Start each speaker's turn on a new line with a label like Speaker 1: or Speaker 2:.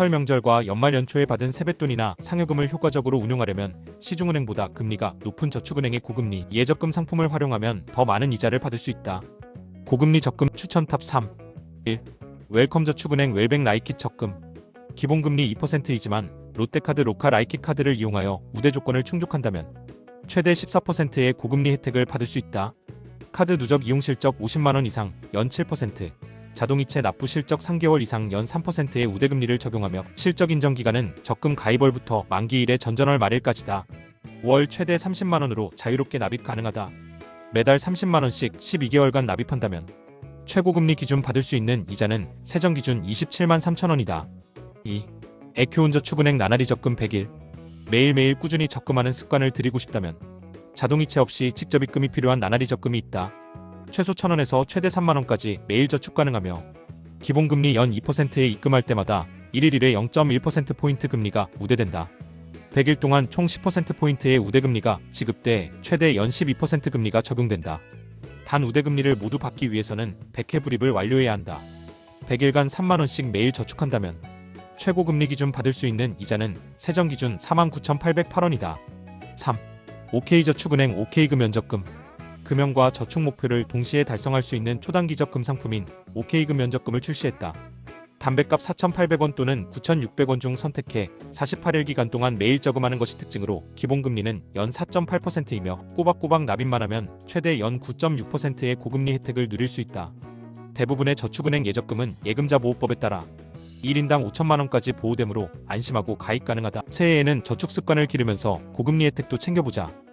Speaker 1: 설 명절과 연말 연초에 받은 세뱃돈이나 상여금을 효과적으로 운용하려면 시중은행보다 금리가 높은 저축은행의 고금리 예적금 상품을 활용하면 더 많은 이자를 받을 수 있다. 고금리 적금 추천 탑 3. 1. 웰컴 저축은행 웰백 라이킷 적금. 기본금리 2%이지만 롯데카드 로카 라이킷 카드를 이용하여 우대 조건을 충족한다면 최대 14%의 고금리 혜택을 받을 수 있다. 카드 누적 이용 실적 50만 원 이상 연 7%, 자동이체 납부 실적 3개월 이상 연 3%의 우대금리를 적용하며 실적 인정 기간은 적금 가입월부터 만기일의 전전월 말일까지다. 월 최대 30만 원으로 자유롭게 납입 가능하다. 매달 30만 원씩 12개월간 납입한다면 최고금리 기준 받을 수 있는 이자는 세정 기준 27만 3천 원이다. 2. 에큐온저 축은행 나날이 적금 100일 매일매일 꾸준히 적금하는 습관을 들이고 싶다면 자동이체 없이 직접 입금이 필요한 나날이 적금이 있다. 최소 1,000원에서 최대 3만 원까지 매일 저축 가능하며 기본금리 연 2%에 입금할 때마다 1일 1회 0.1% 포인트 금리가 우대된다. 100일 동안 총 10% 포인트의 우대금리가 지급돼 최대 연 12% 금리가 적용된다. 단 우대금리를 모두 받기 위해서는 100회 불입을 완료해야 한다. 100일간 3만 원씩 매일 저축한다면 최고 금리 기준 받을 수 있는 이자는 세정 기준 49,808원이다. 3. OK저축은행 OK금연적금 금연과 저축 목표를 동시에 달성할 수 있는 초단기 적 금 상품인 OK금연적금을 출시했다. 담배값 4,800원 또는 9,600원 중 선택해 48일 기간 동안 매일 저금하는 것이 특징으로 기본금리는 연 4.8%이며 꼬박꼬박 납입만 하면 최대 연 9.6%의 고금리 혜택을 누릴 수 있다. 대부분의 저축은행 예적금은 예금자 보호법에 따라 1인당 5천만 원까지 보호되므로 안심하고 가입 가능하다. 새해에는 저축 습관을 기르면서 고금리 혜택도 챙겨보자.